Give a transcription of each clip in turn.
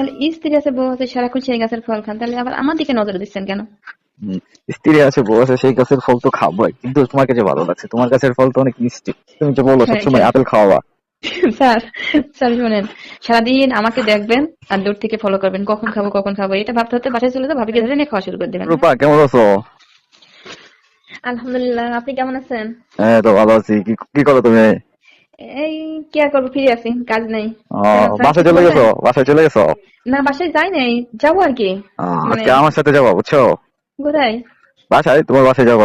তাহলে স্ত্রী আছে বউ আছে সারাক্ষণ সেই গাছের ফল খান। তাহলে আবার আমার দিকে নজর দিচ্ছেন কেন? স্ত্রী আছে বউ আছে সেই গাছের ফল তো খাবোই। কিন্তু তোমার কাছে ভালো লাগছে। তোমার গাছের ফল তো অনেক মিষ্টি। তুমি তো বলো হ্যাঁ, সবসময়। আপেল খাওয়া স্যার স্যার শোনেন সারাদিন আমাকে দেখবেন আর দূর থেকে ফলো করবেন। কখন খাব কখন খাব এটা ভাবতে হতে বাসায় চলে তো ভাবিকে ধরে নিয়ে খাওয়া শুরু করে দেবেন। রূপা কেমন আছো? আলহামদুলিল্লাহ আপনি কেমন আছেন? হ্যাঁ তো ভালো আছি। কি করো তুমি? এই কি আর করব ফিরে আছি কাজ নেই। বাসায় চলে? গেছো? বাসায় চলে গেছো? না বাসায় যাই নাই যাব আর কি। মানে- আজকে আমার সাথে যাব বুঝছ? কোথায়? বাসায় তোমার বাসায় যাব।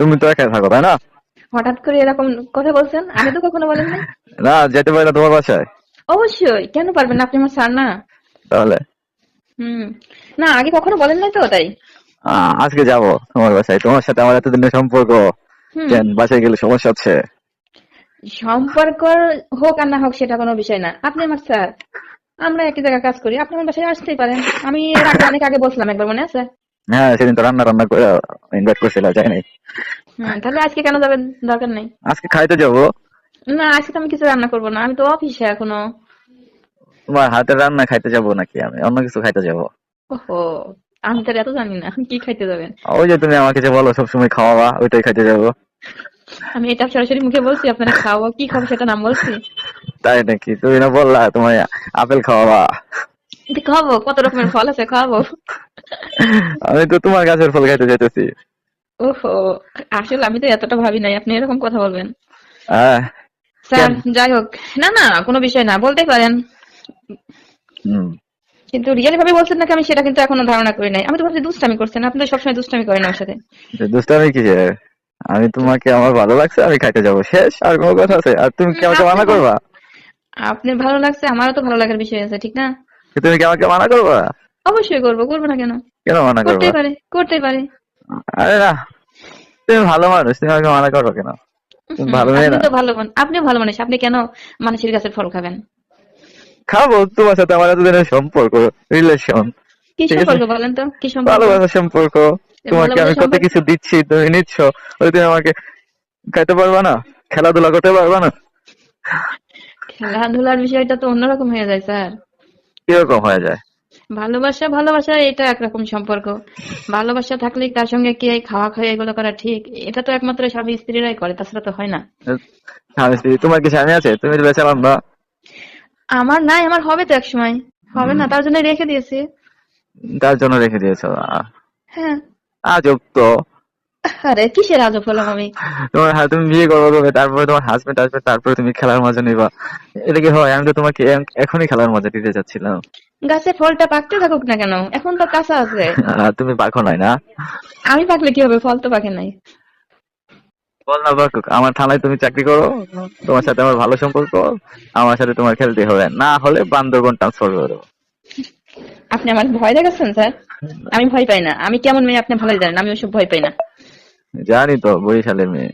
তুমি তো একাই থাকো তাই না? হঠাৎ করে এরকম কথা বলছেন? আমি তো কখনো বলেন নাই। না যেতে পারি না তোমার বাসায়। অবশ্যই কেন পারবেন আপনি আমার স্যার না। তাহলে? হুম না আগে কখনো বলেন নাই তো তাই। আজকে যাব তোমার বাসায়। তোমার সাথে আমার এতদিনের সম্পর্ক। কেন বাসায় গেলে সমস্যা আছে সম্পর্ক হোক আর না হোক সেটা কোনো বিষয় না। আপনি আমার স্যার আমরা একই জায়গায় কাজ করি। আপনি আমার বাসায় আসতেই পারেন। আমি অনেক আগে বসলাম একবার মনে আছে? হ্যাঁ সেদিন তো রান্না রান্না করে ইনভাইট করছিল যাই নাই। তাহলে আজকে কেন যাবেন? দরকার নেই। আজকে খাইতে যাব। না আজকে তো আমি কিছু রান্না করব না। আমি তো অফিসে এখনও। তোমার হাতের রান্না খাইতে যাব নাকি আমি? অন্য কিছু খাইতে যাব। ওহো আমি তো এত জানি না। কি খাইতে যাবেন? ওই যে তুমি আমাকে যে বলো সবসময় খাওয়াবা ওইটাই খাইতে যাব। আমি এটা সরাসরি মুখে বলছি আপনারা খাওয়া কি খাব সেটা নাম বলছি? তাই নাকি? তুমি না বললা তোমার আপেল খাওয়াবা। খাব কত রকমের ফল আছে খাব আমি তো তোমার গাছের ফল খাইতে যেতেছি ওহো আসলে আমি তো এতটা ভাবি নাই আপনি এরকম কথা বলবেন। হ্যাঁ। স্যার যাই হোক না না কোনো বিষয় না বলতে পারেন। কিন্তু রিয়েলি ভাবে বলছেন নাকি আমি সেটা কিন্তু এখনও ধারণা করি নাই। আমি তো ভাবছি দুষ্টামি করছেন আপনি তো সবসময় দুষ্টামি করেন আমার সাথে। দুষ্টামি কি? আমি তোমাকে আমার ভালো লাগছে আমি খাইতে যাব। শেষ আর কোনো কথা আছে? আর তুমি কি আমাকে মানা করবা? আপনি ভালো লাগছে আমারও তো ভালো লাগার বিষয় আছে ঠিক না? তুমি কি আমাকে মানা করবা? অবশ্যই করব করব না কেন? কেন মানা করবা? করতেই পারে করতে পারে। আরে না তুমি ভালো মানুষ তুমি আমাকে মানা করো কেন? ভালো মেয়ে আপনি না। ভালো মানুষ আপনিও ভালো মানুষ আপনি কেন মানুষের গাছের ফল খাবেন? খাব তোমার সাথে আমার এতদিনের সম্পর্ক রিলেশন কি সম্পর্ক বলেন তো? কি সম্পর্ক? ভালোবাসার সম্পর্ক। তোমাকে আমি কত কিছু দিচ্ছি তুমি নিচ্ছ। ওই তুমি আমাকে খাইতে পারবা না? খেলাধুলা করতে পারবা না? খেলাধুলার বিষয়টা তো অন্যরকম হয়ে যায় স্যার। কীরকম হয়ে যায়? ভালোবাসা ভালোবাসা এটা একরকম সম্পর্ক। ভালোবাসা থাকলে তার সঙ্গে কি খাওয়া খাওয়া এগুলো করা ঠিক এটা তো একমাত্র স্বামী স্ত্রীরাই করে তাছাড়া তো হয় না। স্বামী স্ত্রী তোমার কি স্বামী আছে? তুমি বেচালাম না। আমার নাই আমার হবে তো এক সময় হবে না তার জন্য রেখে দিয়েছি। তার জন্য রেখে দিয়েছ? হ্যাঁ। আজব তো আরে কিসের আজব হলাম আমি তোমার তুমি বিয়ে করব কবে তারপরে তোমার হাজবেন্ড আসবে তারপরে তুমি খেলার মজা নিবা। এটা কি হয়? আমি তো তোমাকে এখনই খেলার মজা দিতে চাচ্ছিলাম। গাছে ফলটা পাকতে থাকুক না কেন? এখন তো কাঁচা আছে। তুমি পাখো নাই না? আমি পাকলে কি হবে? ফল তো পাকে নাই। বল না পাকুক আমার থানায় তুমি চাকরি করো তোমার সাথে আমার ভালো সম্পর্ক আমার সাথে তোমার খেলতে হবে। না হলে বান্দরবন ট্রান্সফার করো আপনি আমার ভয় দেখাচ্ছেন স্যার? আমি ভয় পাই না। আমি কেমন মেয়ে আপনি ভালোই জানেন আমি ওসব ভয় পাই না। জানি তো বরিশালের মেয়ে।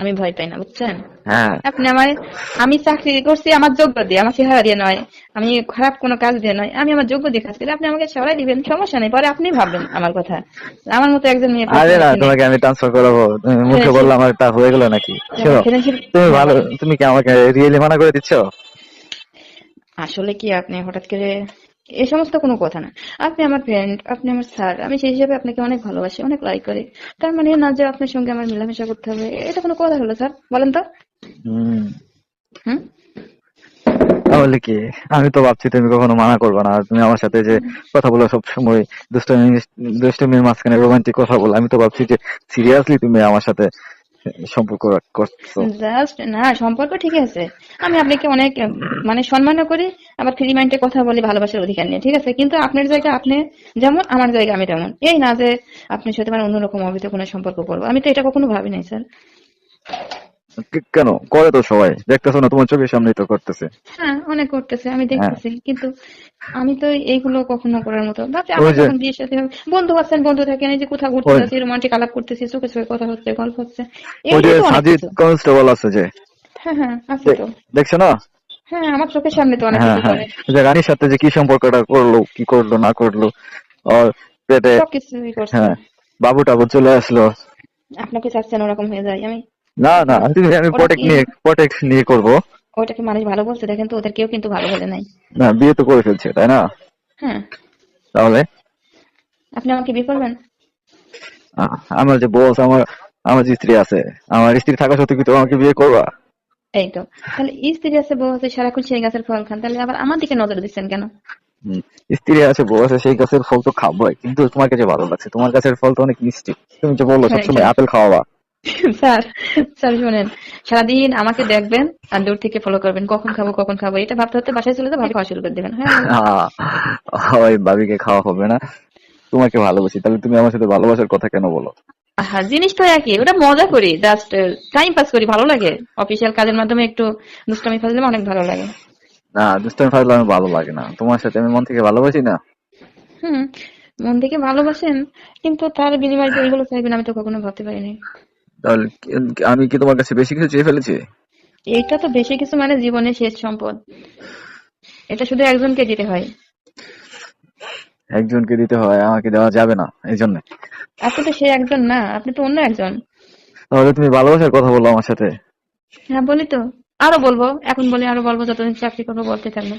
আমি ভয় পাই না বুঝছেন? হ্যাঁ। আপনি আমার আমি চাকরি করছি আমার যোগ্য দিয়ে আমার চেহারা দিয়ে নয়। আমি খারাপ কোনো কাজ দিয়ে নয় আমি আমার যোগ্য দিয়ে কাজ করি। আপনি আমাকে সরাই দিবেন সমস্যা নেই পরে আপনি ভাববেন আমার কথা। আমার মতো একজন মেয়ে আরে না তোমাকে আমি ট্রান্সফার করাবো। মুখে বললাম আমার তা হয়ে গেল নাকি? তুমি ভালো তুমি কি আমাকে রিয়েলি মানা করে দিচ্ছ? আসলে কি আপনি হঠাৎ করে এই সমস্ত কোনো কথা না। আপনি আমার ফ্রেন্ড আপনি আমার স্যার আমি সেই হিসাবে আপনাকে অনেক ভালোবাসি অনেক লাইক করি। তার মানে না যে আপনার সঙ্গে আমার মেলামেশা করতে হবে এটা কোনো কথা হলো স্যার বলেন তো। হুম। হুম? তাহলে কি? আমি তো ভাবছি তুমি কখনো মানা করবে না তুমি আমার সাথে যে কথা বলো সব সময় দুষ্টমি দুষ্টমির মাঝখানে রোমান্টিক কথা বলো আমি তো ভাবছি যে সিরিয়াসলি তুমি আমার সাথে সম্পর্ক করছ জাস্ট না, সম্পর্ক ঠিক আছে। আমি আপনাকে অনেক মানে সম্মানও করি, আবার ফ্রি মাইন্ডে কথা বলি, ভালোবাসার অধিকার নিয়ে, ঠিক আছে? কিন্তু আপনার জায়গা আপনি যেমন, আমার জায়গা আমি তেমন। এই না যে আপনি সাথে মানে অন্যরকম অবৈধ কোনো সম্পর্ক করব। আমি তো এটা কখনো ভাবি নাই, স্যার। কেন? করে তো সবাই। দেখতেছো না তোমার চোখের সামনেই তো করতেছে। হ্যাঁ অনেক করতেছে আমি হ্যাঁ। দেখতেছি কিন্তু আমি তো এইগুলো কখনো করার মতো ভাবছি আমার যখন বিয়ের সাথে হবে, বন্ধু আছেন বন্ধু থাকেন এই যে কোথাও ঘুরতে যাচ্ছি রোমান্টিক আলাপ করতেছি চোখে চোখে কথা হচ্ছে গল্প হচ্ছে সাজিদ কনস্টেবল আছে যে। হ্যাঁ হ্যাঁ আছে তো। দেখছ না? হ্যাঁ আমার চোখের সামনে তো অনেক হ্যাঁ কিছু হ্যাঁ। করে। যে রানীর সাথে যে কি সম্পর্কটা করল কি করল না করল আর পেটে হ্যাঁ বাবু টাবু চলে আসলো। আপনাকে চাচ্ছেন ওরকম হয়ে যায় আমি না না তুমি আমি প্রোটেক্ট নিয়ে প্রোটেক্ট নিয়ে করব। ওটাকে মানুষ ভালো বলছে দেখেন তো ওদের কেউ কিন্তু ভালো বলে নাই। না বিয়ে তো করে ফেলছে তাই না? হ্যাঁ। তাহলে? আপনি আমাকে বিয়ে করবেন? আমার যে বস আমার আমার যে স্ত্রী আছে আমার স্ত্রী থাকা সত্ত্বেও কি তুমি আমাকে বিয়ে করবা? এই তো তাহলে স্ত্রী আছে বউ আছে সারাক্ষণ সেই গাছের ফল খান তাহলে আবার আমার দিকে নজর দিচ্ছেন কেন? স্ত্রী আছে বউ আছে সেই গাছের ফল তো খাবোই কিন্তু তোমার কাছে ভালো লাগছে তোমার গাছের ফল তো অনেক মিষ্টি। তুমি যে বলল হ্যাঁ, সবসময়। আপেল খাওয়াবা। স্যার স্যার শোনেন সারাদিন আমাকে দেখবেন আর দূর থেকে ফলো করবেন কখন খাব কখন খাব এটা ভাবতে ভাবতে বাসায় চলে যাব ভাবি খাওয়া শুরু করে দেবেন হ্যাঁ। ওই ভাবিকে খাওয়া হবে না। তোমাকে ভালোবাসি তাহলে তুমি আমার সাথে ভালোবাসার কথা কেন বলো? হ্যাঁ জিনিস তো একই ওটা মজা করি জাস্ট টাইম পাস করি ভালো লাগে। অফিসিয়াল কাজের মাধ্যমে একটু দুষ্টামি ফাজলে অনেক ভালো লাগে। না দুষ্টামি ফাজলে আমি ভালো লাগে না। তোমার সাথে আমি মন থেকে ভালোবাসি না? হুম মন থেকে ভালোবাসেন কিন্তু তার বিনিময়ে যে এইগুলো চাইবেন আমি তো কখনো ভাবতে পারিনি তাহলে আমি কি তোমার কাছে বেশি কিছু চেয়ে ফেলেছি? এইটা তো বেশি কিছু মানে জীবনের শেষ সম্পদ। এটা শুধু একজনকে দিতে হয়। একজনকে দিতে হয় আমাকে দেওয়া যাবে না এই জন্য। আপনি তো সে একজন না আপনি তো অন্য একজন। তাহলে তুমি ভালোবাসার কথা বলো আমার সাথে? হ্যাঁ বলি তো। আরও বলব এখন বলি আরও বলব যতদিন চাকরি করব বলতে থাকব।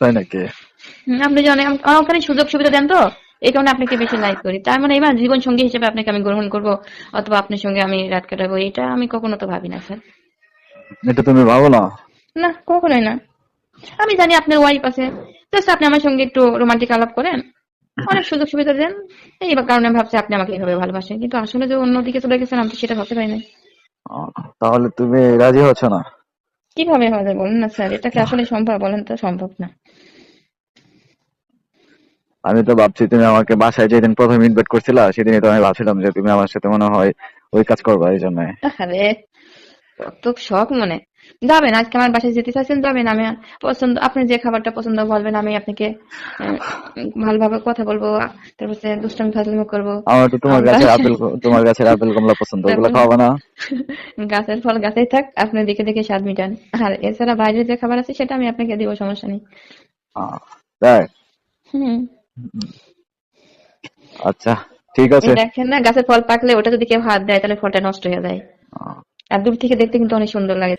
তাই নাকি? আপনি জানেন আম- আমার ওখানে সুযোগ সুবিধা দেন তো? এই কারণে আপনাকে বেশি লাইক করি। তার মানে এবার জীবন সঙ্গী হিসেবে আপনাকে আমি গ্রহণ করব অথবা আপনার সঙ্গে আমি রাত কাটাবো এটা আমি কখনো তো ভাবি না স্যার এটা তুমি ভাবো না? না কখনোই না। আমি জানি আপনার ওয়াইফ আছে। জাস্ট আপনি আমার সঙ্গে একটু রোমান্টিক আলাপ করেন। অনেক সুযোগ সুবিধা দেন। এই কারণে ভাবছি আপনি আমাকে এইভাবে ভালোবাসেন। কিন্তু আসলে যে অন্যদিকে চলে গেছেন আমি তো সেটা ভাবতে পারি না তাহলে তুমি রাজি হচ্ছ না? কীভাবে হবে বলেন না স্যার এটা কি আসলে সম্ভব? বলেন তো সম্ভব না। আমি তো ভাবছি তুমি আমাকে বাসায় যেদিন প্রথম ইনভাইট করছিলা সেদিনই তো আমি ভাবছিলাম যে তুমি আমার সাথে মনে হয় ওই কাজ করবা এই জন্য। আরে কত শখ মনে। যাবেন আজকে আমার বাসায় যেতে চাইছেন যাবেন আমি পছন্দ আপনি যে খাবারটা পছন্দ বলবেন আমি আপনাকে ভালোভাবে কথা বলব তারপর দুষ্টামি ফাজলামি করব। আমার তো তোমার গাছের আপেল তোমার গাছের আপেল কমলা পছন্দ ওগুলো তারপর- না। গাছের ফল গাছেই থাক আপনি দেখে দেখে স্বাদ মিটান। আর এছাড়া বাইরে যে খাবার আছে সেটা আমি আপনাকে দিব সমস্যা নেই। তাই হুম। আচ্ছা ঠিক আছে। দেখেন না গাছের ফল পাকলে ওটা যদি কেউ হাত দেয় তাহলে ফলটা নষ্ট হয়ে যায়। আর দূর থেকে দেখতে কিন্তু অনেক সুন্দর লাগে।